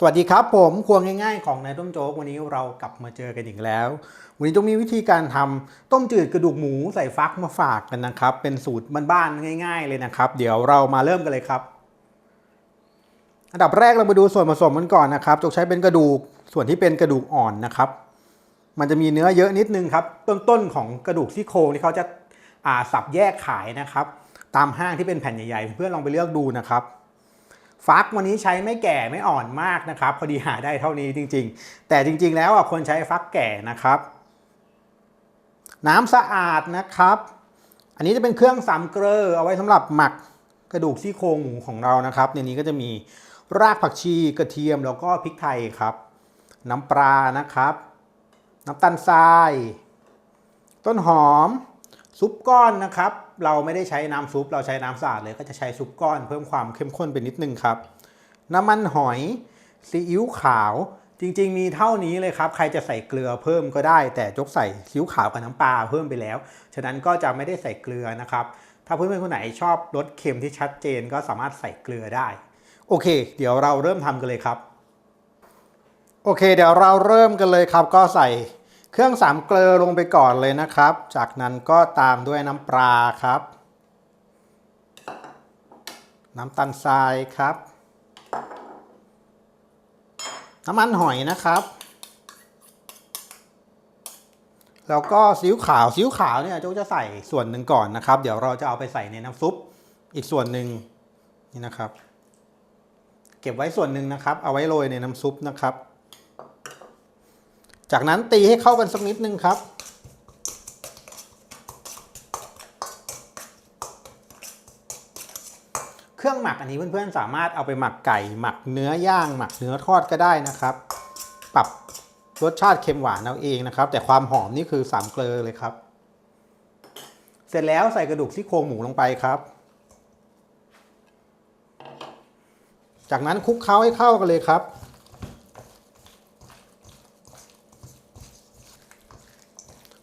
สวัสดีครับผมครัวง่ายๆของนายต้มโจ๊กวันนี้เรากลับมาเจอกันอีกแล้ว วันนี้ต้องมีวิธีการทำต้มจืดกระดูกหมูใส่ฟักมาฝากกันนะครับ เป็นสูตรบ้านๆง่าย ๆเลยนะครับ เดี๋ยวเรามาเริ่มกันเลยครับ อันดับแรกเรามาดูส่วนผสมกันก่อนนะครับจกใช้เป็นกระดูกส่วนที่เป็นกระดูกอ่อนนะครับ มันจะมีเนื้อเยอะนิดนึงครับต้นๆของกระดูกซี่โครงที่เขาจะาสับแยกขายนะครับ ตามห้างที่เป็นแผ่นใหญ่ๆ เพื่อนลองไปเลือกดูนะครับ ฟักวันนี้ใช้ไม่แก่ไม่อ่อนมากนะครับ พอดีหาได้เท่านี้จริง ๆ แต่จริง ๆ แล้วอะควรใช้ฟักแก่นะครับ น้ำสะอาดนะครับ อันนี้จะเป็นเครื่องสามเกลอเอาไว้สำหรับหมักกระดูกซี่โครงหมูของเรานะครับ ในนี้ก็จะมีรากผักชีกระเทียมแล้วก็พริกไทยครับ น้ำปลานะครับ น้ำตาลทราย ต้นหอม ซุปก้อนนะครับ เราไม่ได้ใช้น้ำซุปเราใช้น้ำสะอาดเลยก็จะใช้ซุปก้อนเพิ่มความเข้มข้นไปนิดนึงครับ น้ำมันหอยซีอิ๊วขาวจริง ๆ มีเท่านี้เลยครับ ใครจะใส่เกลือเพิ่มก็ได้ แต่จกใส่ซีอิ๊วขาวกับน้ำปลาเพิ่มไปแล้ว ฉะนั้นก็จะไม่ได้ใส่เกลือนะครับ ถ้าเพื่อนๆคนไหนชอบรสเค็มที่ชัดเจนก็สามารถใส่เกลือได้ โอเค เดี๋ยวเราเริ่มทำกันเลยครับ โอเค เดี๋ยวเราเริ่มกันเลยครับ ก็ใส่ เครื่องสามเกลือลงไปก่อนเลยนะครับ จากนั้นก็ตามด้วยน้ำปลาครับ น้ำตาลทรายครับ น้ำมันหอยนะครับ แล้วก็ซีอิ๊วขาวซีอิ๊วขาวเนี่ยโจ๊กจะใส่ส่วนหนึ่งก่อนนะครับ เดี๋ยวเราจะเอาไปใส่ในน้ำซุปอีกส่วนหนึ่งนี่นะครับ เก็บไว้ส่วนหนึ่งนะครับ เอาไว้โรยในน้ำซุปนะครับ จากนั้นตีให้เข้ากันสักนิดนึงครับ เครื่องหมักอันนี้เพื่อนๆสามารถเอาไปหมักไก่ หมักเนื้อย่าง หมักเนื้อทอดก็ได้นะครับ ปรับรสชาติเค็มหวานเอาเองนะครับ แต่ความหอมนี่คือสามเกลือเลยครับ เสร็จแล้วใส่กระดูกซี่โครงหมูลงไปครับ จากนั้นคลุกเคล้าให้เข้ากันเลยครับ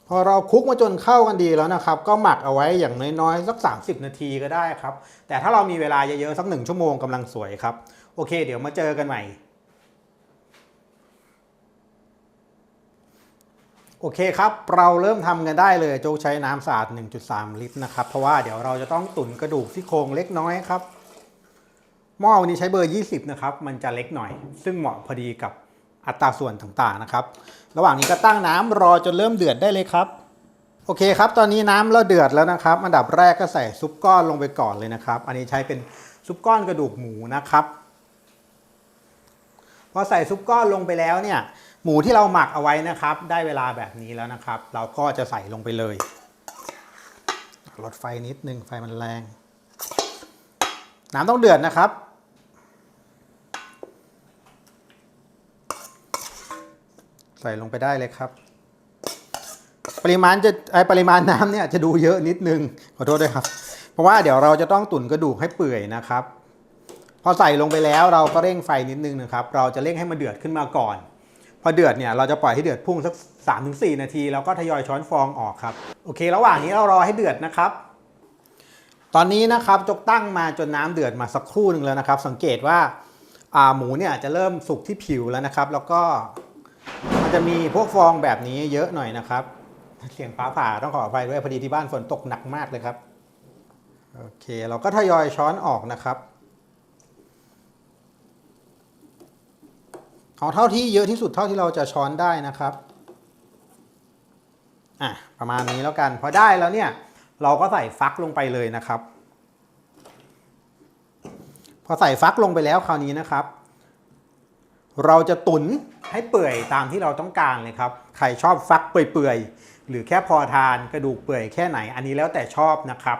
พอเราคลุกมาจนเข้ากันดีแล้วนะครับ ก็หมักเอาไว้อย่างน้อยๆ สัก 30 นาทีก็ได้ครับ แต่ถ้าเรามีเวลาเยอะๆ สักหนึ่งชั่วโมงกำลังสวยครับ โอเค เดี๋ยวมาเจอกันใหม่ โอเคครับ เราเริ่มทำกันได้เลยโจ๊กใช้น้ำสะอาด 1.3 ลิตรนะครับ เพราะว่าเดี๋ยวเราจะต้องตุ๋นกระดูกซี่โครงเล็กน้อยครับหม้อวันนี้ใช้เบอร์ 20 นะครับ มันจะเล็กหน่อย ซึ่งเหมาะพอดีกับ อัตราส่วนต่างๆนะครับ ระหว่างนี้ก็ตั้งน้ำรอจนเริ่มเดือดได้เลยครับโอเคครับ ตอนนี้น้ำเราเดือดแล้วนะครับ อันดับแรกก็ใส่ซุปก้อนลงไปก่อนเลยนะครับ อันนี้ใช้เป็นซุปก้อนกระดูกหมูนะครับ พอใส่ซุปก้อนลงไปแล้วเนี่ย หมูที่เราหมักเอาไว้นะครับ ได้เวลาแบบนี้แล้วนะครับ เราก็จะใส่ลงไปเลย ลดไฟนิดนึงไฟมันแรง น้ำต้องเดือดนะครับ ใส่ลงไปได้เลยครับ ปริมาณจะไอปริมาณน้ำเนี่ยจะดูเยอะนิดนึงขอโทษด้วยครับ เพราะว่าเดี๋ยวเราจะต้องตุ๋นกระดูกให้เปื่อยนะครับ พอใส่ลงไปแล้วเราก็เร่งไฟนิดนึงนะครับ เราจะเร่งให้มันเดือดขึ้นมาก่อน พอเดือดเนี่ยเราจะปล่อยให้เดือดพุ่งสัก 3-4 นาที แล้วก็ทยอยช้อนฟองออกครับโอเค ระหว่างนี้เรารอให้เดือดนะครับตอนนี้นะครับจกตั้งมาจนน้ำเดือดมาสักครู่หนึ่งแล้วนะครับ สังเกตว่าหมูเนี่ยจะเริ่มสุกที่ผิวแล้วนะครับ แล้วก็ มันจะมีพวกฟองแบบนี้เยอะหน่อยนะครับ เสียงฟ้าผ่าต้องขออภัยด้วยพอดีที่บ้านฝนตกหนักมากเลยครับ โอเคเราก็ทยอยช้อนออกนะครับเอาเท่าที่เยอะที่สุดเท่าที่เราจะช้อนได้นะครับอะประมาณนี้แล้วกันพอได้แล้วเนี่ย เราก็ใส่ฟักลงไปเลยนะครับ พอใส่ฟักลงไปแล้วคราวนี้นะครับ เราจะตุ๋นให้เปื่อยตามที่เราต้องการเลยครับ ใครชอบฟักเปื่อยๆ หรือแค่พอทานกระดูกเปื่อยแค่ไหน อันนี้แล้วแต่ชอบนะครับ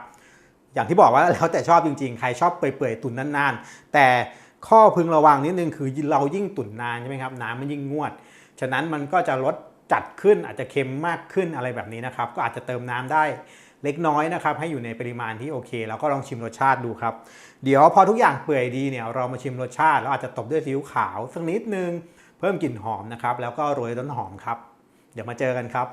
อย่างที่บอกว่าแล้วแต่ชอบจริงๆ ใครชอบเปื่อยๆ ตุ๋นนานๆ แต่ข้อพึงระวังนิดนึงคือเรายิ่งตุ๋นนานใช่ไหมครับน้ำมันยิ่งงวด ฉะนั้นมันก็จะลดจัดขึ้นอาจจะเค็มมากขึ้นอะไรแบบนี้นะครับ ก็อาจจะเติมน้ำได้ เล็กน้อยนะครับให้อยู่ในปริมาณที่โอเค แล้วก็ลองชิมรสชาติดูครับ เดี๋ยวพอทุกอย่างเปื่อยดีเนี่ยเรามาชิมรสชาติแล้วอาจจะตบด้วยซีอิ๊วขาวสักนิดนึงเพิ่มกลิ่นหอมนะครับแล้วก็โรยต้นหอมครับ เดี๋ยวมาเจอกันครับ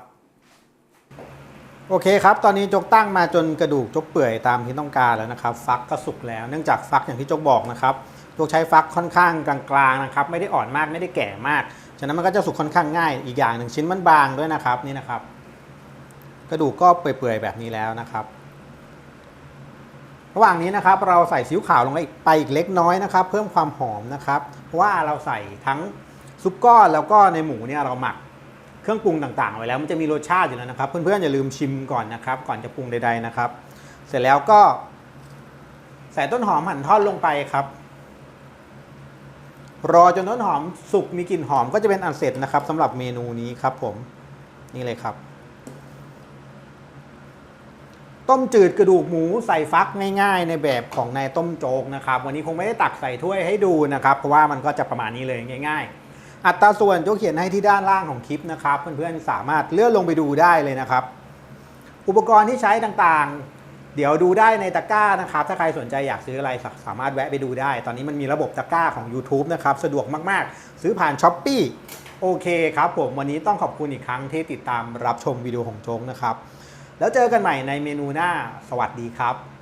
โอเคครับ ตอนนี้จกตั้งมาจนกระดูกจกเปื่อยตามที่ต้องการแล้วนะครับ ฟักก็สุกแล้ว เนื่องจากฟักอย่างที่จกบอกนะครับจกใช้ฟักค่อนข้างกลางๆนะครับ ไม่ได้อ่อนมากไม่ได้แก่มาก ฉะนั้นมันก็จะสุกค่อนข้างง่าย อีกอย่างหนึ่งชิ้นมันบางด้วยนะครับนี่นะครับ ระดูกก็เปื่อยๆแบบนี้แล้วนะครับระหว่างนี้นะครับเราใส่ซีอิ๊วขาวลงไปอีกเล็กน้อยนะครับ เพิ่มความหอมนะครับ เพราะว่าเราใส่ทั้งซุปก้อนแล้วก็ในหมูเนี่ยเราหมักเครื่องปรุงต่างๆไว้แล้วมันจะมีรสชาติอยู่แล้วนะครับ เพื่อนๆอย่าลืมชิมก่อนนะครับ ก่อนจะปรุงใด ๆนะครับ เสร็จแล้วก็ใส่ต้นหอมหั่นท่อนลงไปครับ รอจนต้นหอมสุกมีกลิ่นหอมก็จะเป็นอันเสร็จนะครับสำหรับเมนูนี้ครับผมนี่เลยครับ ต้มจืดกระดูกหมูใส่ฟักง่ายๆ ในแบบของนายต้มโจ๊กนะครับ วันนี้คงไม่ได้ตักใส่ถ้วยให้ดูนะครับ เพราะว่ามันก็จะประมาณนี้เลยง่าย ๆ อัตราส่วนโจ๊กเขียนให้ที่ด้านล่างของคลิปนะครับ เพื่อนๆสามารถเลื่อนลงไปดูได้เลยนะครับ อุปกรณ์ที่ใช้ต่างๆ เดี๋ยวดูได้ในตะกร้านะครับ ถ้าใครสนใจอยากซื้ออะไรสามารถแวะไปดูได้ ตอนนี้มันมีระบบตะกร้าของ YouTube นะครับสะดวกมากๆ ซื้อผ่าน s h อ p e e โอเคครับผมวันนี้ต้องขอบคุณอีกครั้งที่ติดตามรับชมวิดีโอของโจ๊กนะครับ แล้วเจอกันใหม่ในเมนูหน้า สวัสดีครับ